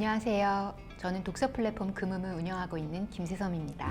안녕하세요. 저는 독서 플랫폼 금음을 운영하고 있는 김세섬입니다.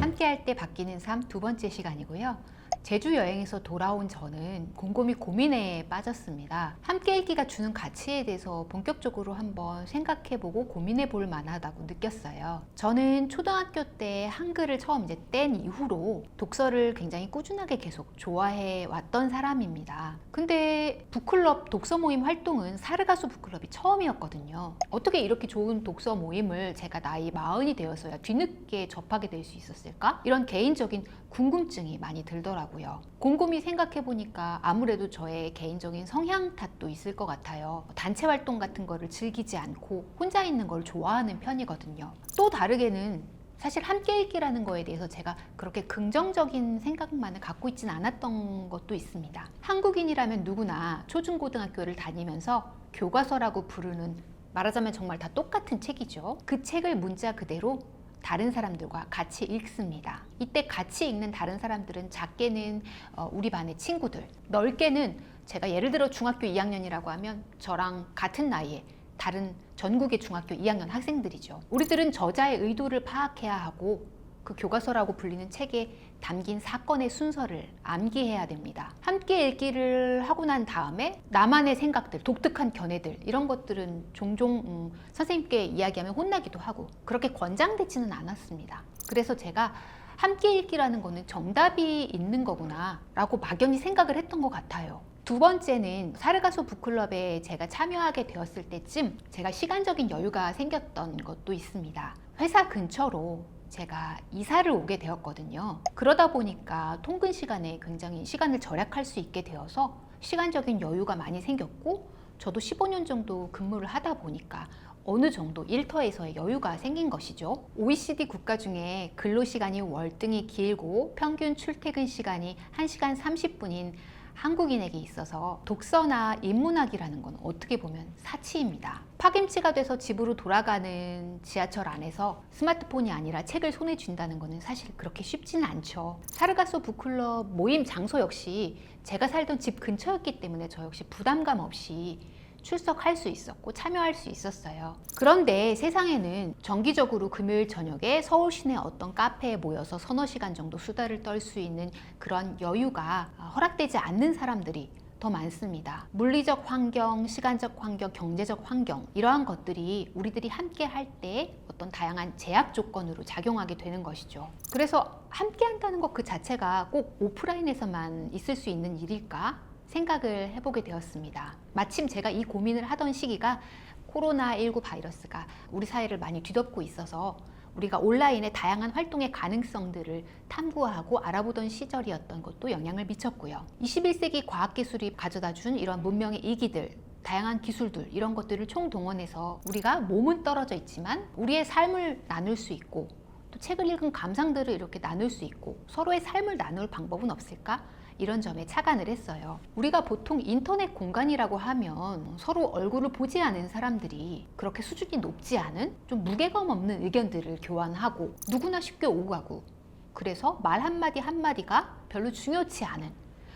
함께할 때 바뀌는 삶 두 번째 시간이고요. 제주 여행에서 돌아온 저는 곰곰이 고민에 빠졌습니다. 함께 읽기가 주는 가치에 대해서 본격적으로 한번 생각해보고 고민해 볼 만하다고 느꼈어요. 저는 초등학교 때 한글을 처음 이제 뗀 이후로 독서를 굉장히 꾸준하게 계속 좋아해 왔던 사람입니다. 근데 북클럽 독서 모임 활동은 사르가수 북클럽이 처음이었거든요. 어떻게 이렇게 좋은 독서 모임을 제가 나이 마흔이 되어서야 뒤늦게 접하게 될 수 있었을까? 이런 개인적인 궁금증이 많이 들더라고요. 곰곰이 생각해 보니까 아무래도 저의 개인적인 성향 탓도 있을 것 같아요. 단체 활동 같은 거를 즐기지 않고 혼자 있는 걸 좋아하는 편이거든요. 또 다르게는 사실 함께 읽기라는 거에 대해서 제가 그렇게 긍정적인 생각만을 갖고 있진 않았던 것도 있습니다. 한국인이라면 누구나 초중고등학교를 다니면서 교과서라고 부르는 말하자면 정말 다 똑같은 책이죠. 그 책을 문자 그대로 다른 사람들과 같이 읽습니다. 이때 같이 읽는 다른 사람들은 작게는 어, 우리 반의 친구들, 넓게는 제가 예를 들어 중학교 2학년이라고 하면 저랑 같은 나이에 다른 전국의 중학교 2학년 학생들이죠. 우리들은 저자의 의도를 파악해야 하고 그 교과서라고 불리는 책에 담긴 사건의 순서를 암기해야 됩니다. 함께 읽기를 하고 난 다음에 나만의 생각들, 독특한 견해들 이런 것들은 종종 음, 선생님께 이야기하면 혼나기도 하고 그렇게 권장되지는 않았습니다. 그래서 제가 함께 읽기라는 거는 정답이 있는 거구나 라고 막연히 생각을 했던 것 같아요. 두 번째는 사르가소 북클럽에 제가 참여하게 되었을 때쯤 제가 시간적인 여유가 생겼던 것도 있습니다. 회사 근처로 제가 이사를 오게 되었거든요. 그러다 보니까 통근 시간에 굉장히 시간을 절약할 수 있게 되어서 시간적인 여유가 많이 생겼고 저도 15년 정도 근무를 하다 보니까 어느 정도 일터에서의 여유가 생긴 것이죠. OECD 국가 중에 근로 시간이 월등히 길고 평균 출퇴근 시간이 1시간 30분인 한국인에게 있어서 독서나 인문학이라는 건 어떻게 보면 사치입니다. 파김치가 돼서 집으로 돌아가는 지하철 안에서 스마트폰이 아니라 책을 손에 쥔다는 것은 사실 그렇게 쉽지는 않죠. 사르가소 북클럽 모임 장소 역시 제가 살던 집 근처였기 때문에 저 역시 부담감 없이 출석할 수 있었고 참여할 수 있었어요. 그런데 세상에는 정기적으로 금요일 저녁에 서울 시내 어떤 카페에 모여서 서너 시간 정도 수다를 떨 수 있는 그런 여유가 허락되지 않는 사람들이 더 많습니다. 물리적 환경, 시간적 환경, 경제적 환경 이러한 것들이 우리들이 함께 할 때 어떤 다양한 제약 조건으로 작용하게 되는 것이죠. 그래서 함께 한다는 것 그 자체가 꼭 오프라인에서만 있을 수 있는 일일까? 생각을 해보게 되었습니다. 마침 제가 이 고민을 하던 시기가 코로나19 바이러스가 우리 사회를 많이 뒤덮고 있어서 우리가 온라인의 다양한 활동의 가능성들을 탐구하고 알아보던 시절이었던 것도 영향을 미쳤고요. 21세기 과학기술이 가져다 준 이런 문명의 이기들, 다양한 기술들 이런 것들을 총동원해서 우리가 몸은 떨어져 있지만 우리의 삶을 나눌 수 있고 또 책을 읽은 감상들을 이렇게 나눌 수 있고 서로의 삶을 나눌 방법은 없을까? 이런 점에 착안을 했어요. 우리가 보통 인터넷 공간이라고 하면 서로 얼굴을 보지 않은 사람들이 그렇게 수준이 높지 않은 좀 무게감 없는 의견들을 교환하고 누구나 쉽게 오고 가고 그래서 말 한마디 한마디가 별로 중요치 않은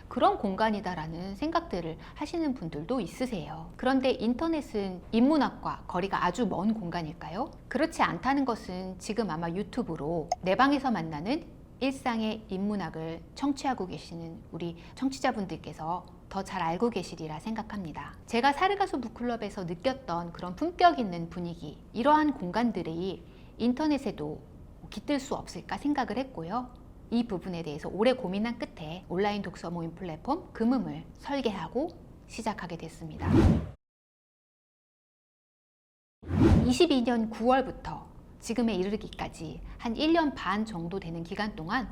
그런 공간이다라는 생각들을 하시는 분들도 있으세요. 그런데 인터넷은 인문학과 거리가 아주 먼 공간일까요? 그렇지 않다는 것은 지금 아마 유튜브로 내 방에서 만나는 일상의 인문학을 청취하고 계시는 우리 청취자분들께서 더 잘 알고 계시리라 생각합니다. 제가 사르가수 북클럽에서 느꼈던 그런 품격 있는 분위기, 이러한 공간들이 인터넷에도 깃들 수 없을까 생각을 했고요. 이 부분에 대해서 오래 고민한 끝에 온라인 독서 모임 플랫폼 금음을 설계하고 시작하게 됐습니다. 22년 9월부터 지금에 이르기까지 한 1년 반 정도 되는 기간 동안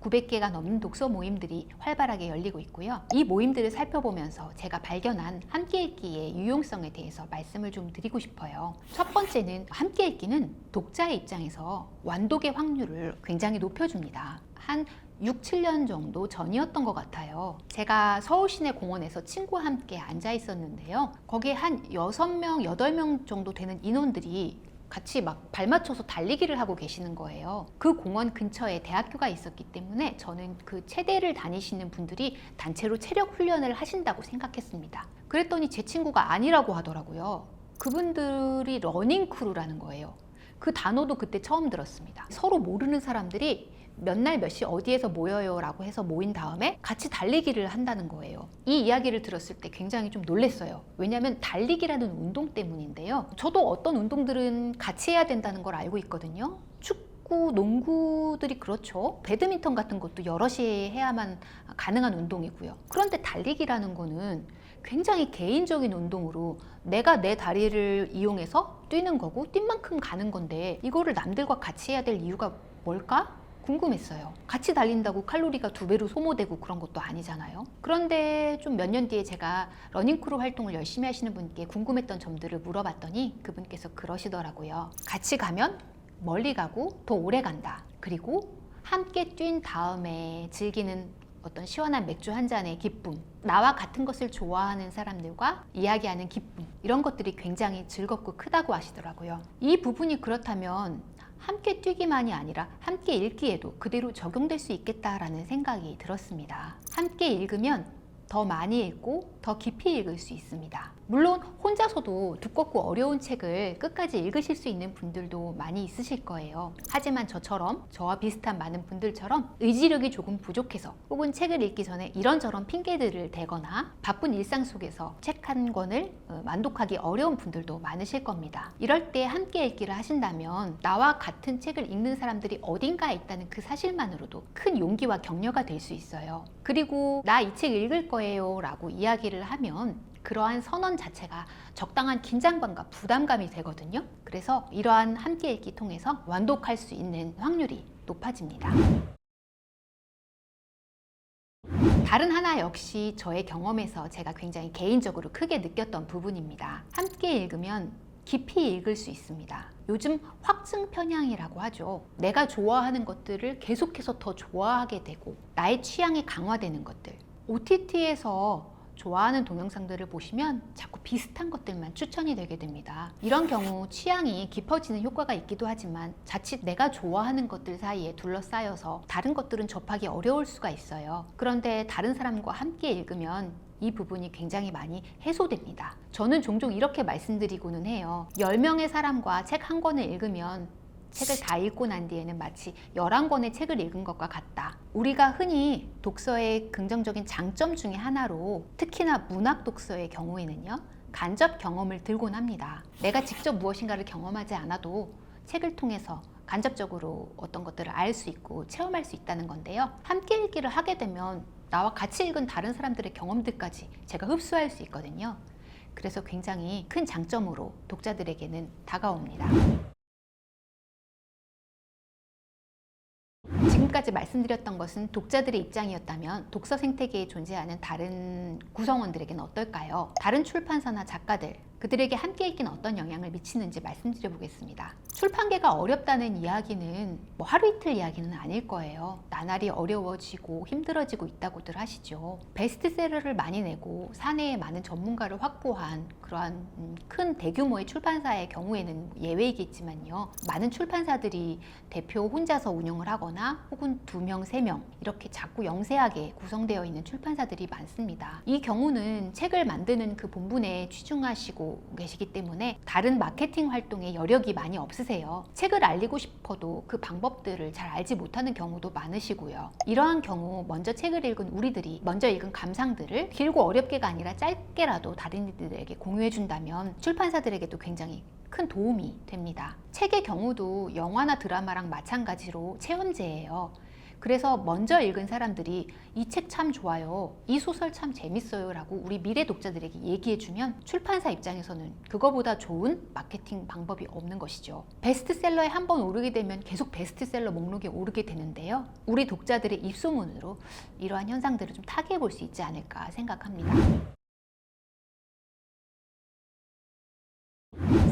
900개가 넘는 독서 모임들이 활발하게 열리고 있고요. 이 모임들을 살펴보면서 제가 발견한 함께 읽기의 유용성에 대해서 말씀을 좀 드리고 싶어요. 첫 번째는 함께 읽기는 독자의 입장에서 완독의 확률을 굉장히 높여줍니다. 한 6, 7년 정도 전이었던 것 같아요. 제가 서울 시내 공원에서 친구와 함께 앉아 있었는데요. 거기에 한 6명, 8명 정도 되는 인원들이 같이 막 발맞춰서 달리기를 하고 계시는 거예요. 그 공원 근처에 대학교가 있었기 때문에 저는 그 체대를 다니시는 분들이 단체로 체력 훈련을 하신다고 생각했습니다. 그랬더니 제 친구가 아니라고 하더라고요. 그분들이 러닝 크루라는 거예요. 그 단어도 그때 처음 들었습니다. 서로 모르는 사람들이 몇 날 몇 시 어디에서 모여요 라고 해서 모인 다음에 같이 달리기를 한다는 거예요. 이 이야기를 들었을 때 굉장히 좀 놀랬어요. 왜냐하면 달리기라는 운동 때문인데요. 저도 어떤 운동들은 같이 해야 된다는 걸 알고 있거든요. 축구, 농구들이 그렇죠. 배드민턴 같은 것도 여럿이 해야만 가능한 운동이고요. 그런데 달리기라는 거는 굉장히 개인적인 운동으로 내가 내 다리를 이용해서 뛰는 거고 뛴 만큼 가는 건데 이거를 남들과 같이 해야 될 이유가 뭘까? 궁금했어요. 같이 달린다고 칼로리가 두 배로 소모되고 그런 것도 아니잖아요. 그런데 좀 몇 년 뒤에 제가 러닝크루 활동을 열심히 하시는 분께 궁금했던 점들을 물어봤더니 그분께서 그러시더라고요. 같이 가면 멀리 가고 더 오래 간다. 그리고 함께 뛴 다음에 즐기는 어떤 시원한 맥주 한 잔의 기쁨, 나와 같은 것을 좋아하는 사람들과 이야기하는 기쁨, 이런 것들이 굉장히 즐겁고 크다고 하시더라고요. 이 부분이 그렇다면 함께 뛰기만이 아니라 함께 읽기에도 그대로 적용될 수 있겠다라는 생각이 들었습니다. 함께 읽으면 더 많이 읽고 더 깊이 읽을 수 있습니다. 물론 혼자서도 두껍고 어려운 책을 끝까지 읽으실 수 있는 분들도 많이 있으실 거예요. 하지만 저처럼 저와 비슷한 많은 분들처럼 의지력이 조금 부족해서 혹은 책을 읽기 전에 이런저런 핑계들을 대거나 바쁜 일상 속에서 책 한 권을 어, 만독하기 어려운 분들도 많으실 겁니다. 이럴 때 함께 읽기를 하신다면 나와 같은 책을 읽는 사람들이 어딘가에 있다는 그 사실만으로도 큰 용기와 격려가 될 수 있어요. 그리고 나 이 책 읽을 거 예요 라고 이야기를 하면 그러한 선언 자체가 적당한 긴장감과 부담감이 되거든요. 그래서 이러한 함께 읽기 통해서 완독할 수 있는 확률이 높아집니다. 다른 하나 역시 저의 경험에서 제가 굉장히 개인적으로 크게 느꼈던 부분입니다. 함께 읽으면 깊이 읽을 수 있습니다. 요즘 확증 편향이라고 하죠. 내가 좋아하는 것들을 계속해서 더 좋아하게 되고 나의 취향이 강화되는 것들. OTT에서 좋아하는 동영상들을 보시면 자꾸 비슷한 것들만 추천이 되게 됩니다. 이런 경우 취향이 깊어지는 효과가 있기도 하지만 자칫 내가 좋아하는 것들 사이에 둘러싸여서 다른 것들은 접하기 어려울 수가 있어요. 그런데 다른 사람과 함께 읽으면 이 부분이 굉장히 많이 해소됩니다. 저는 종종 이렇게 말씀드리고는 해요. 10명의 사람과 책 한 권을 읽으면 책을 다 읽고 난 뒤에는 마치 11권의 책을 읽은 것과 같다. 우리가 흔히 독서의 긍정적인 장점 중에 하나로 특히나 문학 독서의 경우에는요. 간접 경험을 들곤 합니다. 내가 직접 무엇인가를 경험하지 않아도 책을 통해서 간접적으로 어떤 것들을 알 수 있고 체험할 수 있다는 건데요. 함께 읽기를 하게 되면 나와 같이 읽은 다른 사람들의 경험들까지 제가 흡수할 수 있거든요. 그래서 굉장히 큰 장점으로 독자들에게는 다가옵니다. 지금까지 말씀드렸던 것은 독자들의 입장이었다면 독서 생태계에 존재하는 다른 구성원들에게는 어떨까요? 다른 출판사나 작가들, 그들에게 함께 읽기는 어떤 영향을 미치는지 말씀드려 보겠습니다. 출판계가 어렵다는 이야기는 뭐 하루 이틀 이야기는 아닐 거예요. 나날이 어려워지고 힘들어지고 있다고들 하시죠. 베스트셀러를 많이 내고 사내에 많은 전문가를 확보한 그러한 음, 큰 대규모의 출판사의 경우에는 예외이겠지만요. 많은 출판사들이 대표 혼자서 운영을 하거나 혹은 두 명, 세 명 이렇게 작고 영세하게 구성되어 있는 출판사들이 많습니다. 이 경우는 책을 만드는 그 본분에 취중하시고 계시기 때문에 다른 마케팅 활동에 여력이 많이 없으세요. 책을 알리고 싶어도 그 방법들을 잘 알지 못하는 경우도 많으시고요. 이러한 경우 먼저 책을 읽은 우리들이 먼저 읽은 감상들을 길고 어렵게가 아니라 짧게라도 다른 이들에게 공유해 준다면 출판사들에게도 굉장히 큰 도움이 됩니다. 책의 경우도 영화나 드라마랑 마찬가지로 체험제예요. 그래서 먼저 읽은 사람들이 이 책 참 좋아요. 이 소설 참 재밌어요. 라고 우리 미래 독자들에게 얘기해주면 출판사 입장에서는 그거보다 좋은 마케팅 방법이 없는 것이죠. 베스트셀러에 한 번 오르게 되면 계속 베스트셀러 목록에 오르게 되는데요. 우리 독자들의 입소문으로 이러한 현상들을 좀 타개해 볼 수 있지 않을까 생각합니다.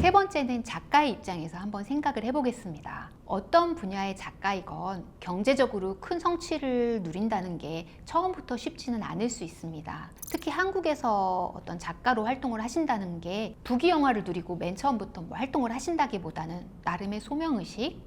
세 번째는 작가의 입장에서 한번 생각을 해보겠습니다. 어떤 분야의 작가이건 경제적으로 큰 성취를 누린다는 게 처음부터 쉽지는 않을 수 있습니다. 특히 한국에서 어떤 작가로 활동을 하신다는 게 부귀 영화를 누리고 맨 처음부터 뭐 활동을 하신다기보다는 나름의 소명의식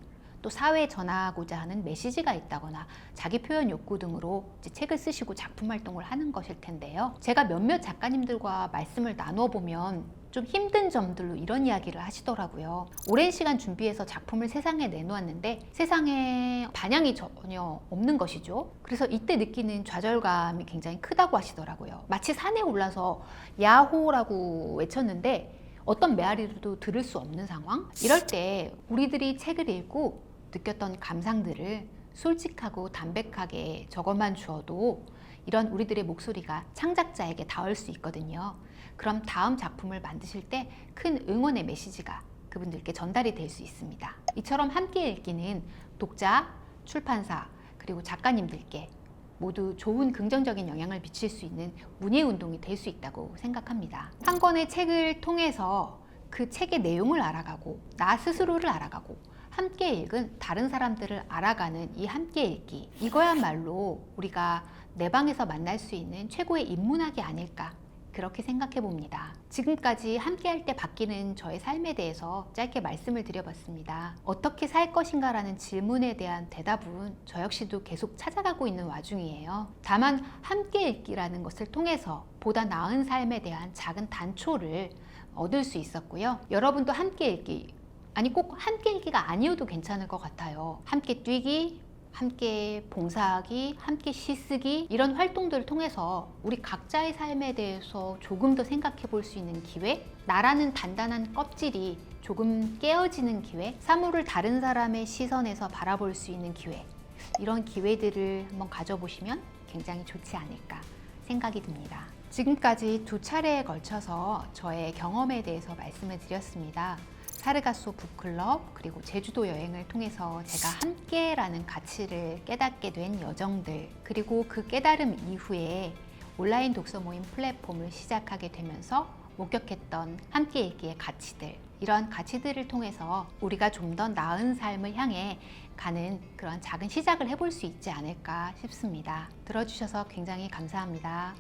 또 사회에 전하고자 하는 메시지가 있다거나 자기 표현 욕구 등으로 책을 쓰시고 작품 활동을 하는 것일 텐데요. 제가 몇몇 작가님들과 말씀을 나누어 보면 좀 힘든 점들로 이런 이야기를 하시더라고요. 오랜 시간 준비해서 작품을 세상에 내놓았는데 세상에 반향이 전혀 없는 것이죠. 그래서 이때 느끼는 좌절감이 굉장히 크다고 하시더라고요. 마치 산에 올라서 야호라고 외쳤는데 어떤 메아리도 들을 수 없는 상황? 이럴 때 우리들이 책을 읽고 느꼈던 감상들을 솔직하고 담백하게 적어만 주어도 이런 우리들의 목소리가 창작자에게 닿을 수 있거든요. 그럼 다음 작품을 만드실 때 큰 응원의 메시지가 그분들께 전달이 될 수 있습니다. 이처럼 함께 읽기는 독자, 출판사, 그리고 작가님들께 모두 좋은 긍정적인 영향을 미칠 수 있는 문예 운동이 될 수 있다고 생각합니다. 한 권의 책을 통해서 그 책의 내용을 알아가고 나 스스로를 알아가고 함께 읽은 다른 사람들을 알아가는 이 함께 읽기 이거야말로 우리가 내 방에서 만날 수 있는 최고의 인문학이 아닐까 그렇게 생각해 봅니다. 지금까지 함께 할 때 바뀌는 저의 삶에 대해서 짧게 말씀을 드려봤습니다. 어떻게 살 것인가라는 질문에 대한 대답은 저 역시도 계속 찾아가고 있는 와중이에요. 다만 함께 읽기라는 것을 통해서 보다 나은 삶에 대한 작은 단초를 얻을 수 있었고요. 여러분도 함께 읽기 아니 꼭 함께 읽기가 아니어도 괜찮을 것 같아요. 함께 뛰기, 함께 봉사하기, 함께 시쓰기 이런 활동들을 통해서 우리 각자의 삶에 대해서 조금 더 생각해 볼 수 있는 기회, 나라는 단단한 껍질이 조금 깨어지는 기회, 사물을 다른 사람의 시선에서 바라볼 수 있는 기회, 이런 기회들을 한번 가져보시면 굉장히 좋지 않을까 생각이 듭니다. 지금까지 두 차례에 걸쳐서 저의 경험에 대해서 말씀을 드렸습니다. 사르가소 북클럽 그리고 제주도 여행을 통해서 제가 함께라는 가치를 깨닫게 된 여정들 그리고 그 깨달음 이후에 온라인 독서 모임 플랫폼을 시작하게 되면서 목격했던 함께 읽기의 가치들 이런 가치들을 통해서 우리가 좀 더 나은 삶을 향해 가는 그런 작은 시작을 해볼 수 있지 않을까 싶습니다. 들어주셔서 굉장히 감사합니다.